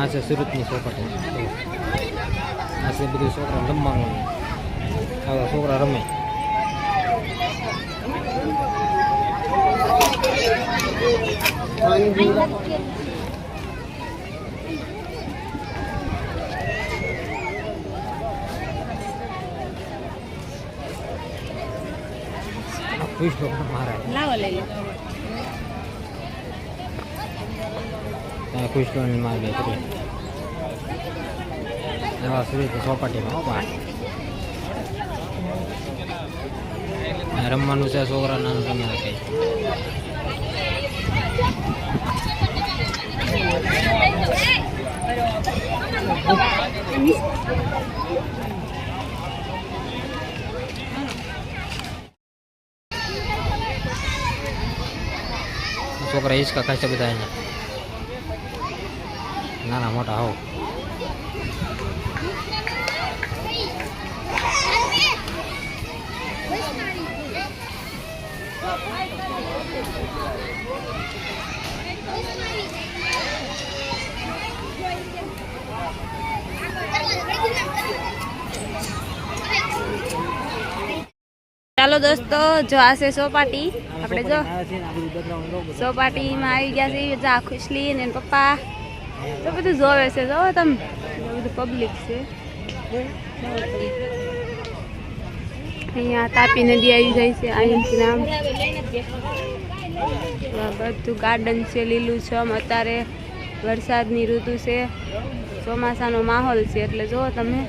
આ છે સુરતની ચોપાટી આ છે બધું છોકરા રમવાનું આવા છોકરા રમે વિષ્ણુ મહારાજ લાવો લઈ લો માર્ગે કરી એવા સુરત ચોપાટીમાં આ રમવાનું છે છોકરા નાનું રમે કઈ છોકરા હિંચકા છે બધા અહીંયા નાના મોટા હો. ચાલો દોસ્તો જો આ છે સોપાટી. આપણે જો સોપાટીમાં આવી ગયા છે જા ખુશલી ને પપ્પા. તો બધું જોવે છે. જો તમે. બધું પબ્લિક છે. અહીંયા તાપી નદી આવી જાય છે, અહીંથી નામ. બધું ગાર્ડન છે, લીલું છમ અત્યારે વરસાદની ઋતુ છે. ચોમાસાનો માહોલ છે, એટલે જુઓ તમે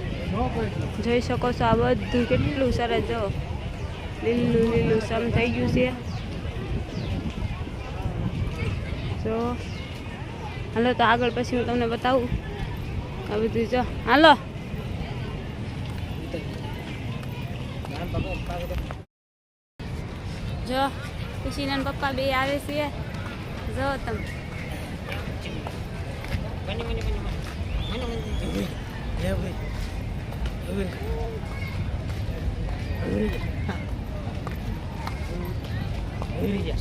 જોઈ શકો છો આ બધું કેટલું સરસ, જો. લીલું લીલું થઈ ગયું છે. જો. હાલો, તો આગળ પછી હું તમને બતાવું. આ બધું જો. હાલો. જો, ખુશીના પપ્પા બે આવે છે. જો તમે.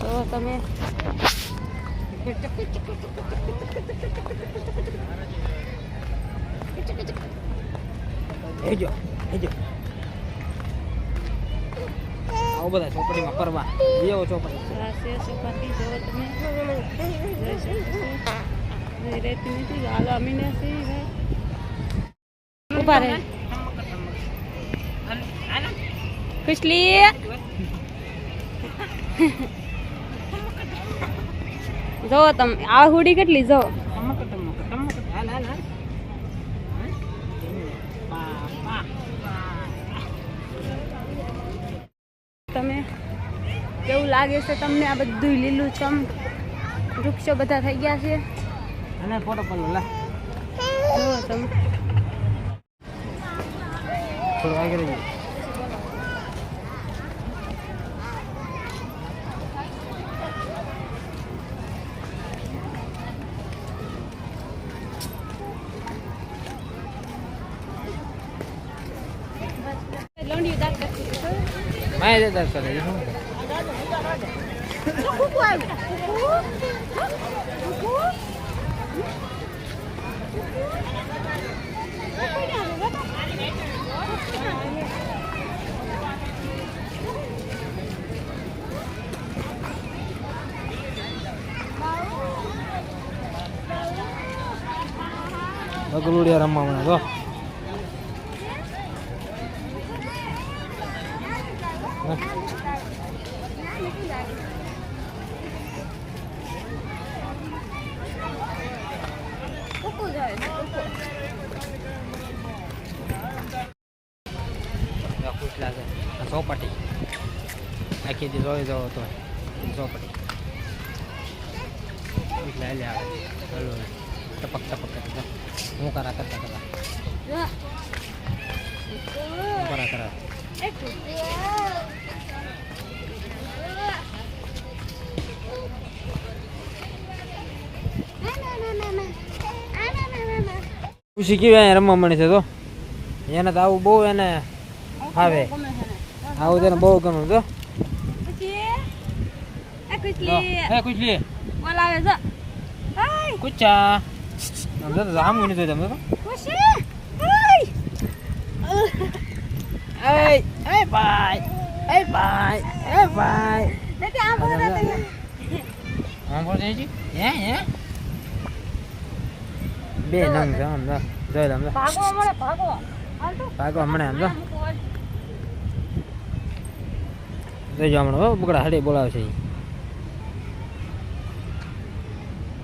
જો તમે. હેજો હેજો આવો બધા ચોપડીમાં ફરવા જેવો ચોપડી આ છે સપાટી જો તમે જોઈ શકો છો. જોઈ રહેતી નથી હાલો અમીને છે ભાઈ ઊભા રહે ખુશલી જો તમે આ હુડી કેટલી જો. તમે કેવું લાગે છે તમને આ બધું લીલું ચમ? વૃક્ષો બધા થઈ ગયા છે. અને ફોટો પડલો લા જો તમે. થોડું આગળ હતી. માય દાદા કરે છે શું બગલુડિયા રમવા મને તો ખુશ લાગે ચોપાટી આખી દી જોઈ જવો તો ચોપાટી એટલે આવે હલો ટપક ટપક કરતા હું કરા કરતા કરતા જો. હું કરા કરા ખુશી કેવી અહીંયા રમવા મળે છે તો? એને તો આવું બહુ એને આવે. આવું તેને બહુ ગમે તો ભાઈ એ ભાઈ એ ભાઈ આમ બોલ છે હે હે બે નંગ છે આમ જો જોઈ લો ભાગો ભાગો હાલ તો ભાગો હમણાં આમ જો. જોઈજો હમણાં હો બગડા હાડી બોલાવે છે ઈ.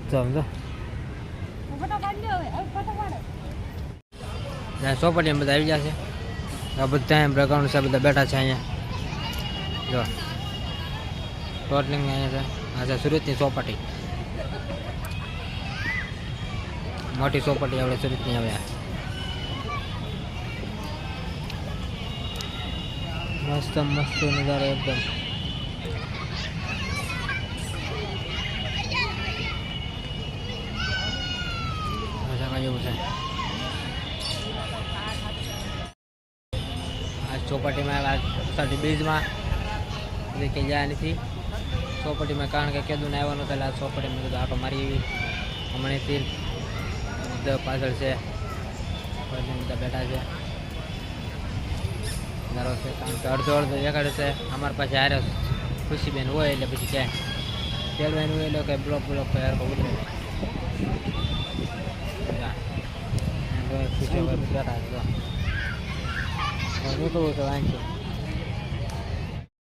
જો આમ જો. ફોટો પાડી લ્યો હવે હવે ફોટો પાડો ત્યાં ચોપટી બધા આવી ગયા છે. આ બધા એમ પ્રકારનું છે બધા બેઠા છે અહીંયા. જો. ટોટલિંગ અહીંયા છે. આ છે સુરતની ચોપાટી મોટી ચોપાટી આપણે સુરતની આવ્યા મસ્ત મસ્ત નજારો એકદમ. ચોપટીમાં જેવું છે. આ ચોપાટીમાં આ સાડી બીજમાં બધી કંઈ ગયા નથી. ચોપાટીમાં કારણ કે કેદું ને આવવાનું એટલે આ ચોપાટીમાં કીધું આટો મારી એવી હમણાંથી પાછળ છે. બધા બેઠા છે. અડધો અડધો દેખાડે છે. અમારી પાસે હારે ખુશીબેન હોય એટલે પછી ક્યાંય તેડવાનું હોય એટલે કે બ્લોક બ્લોક યાર બહુ ખુશી બેઠા છે. નીકળવું તો વાંચો.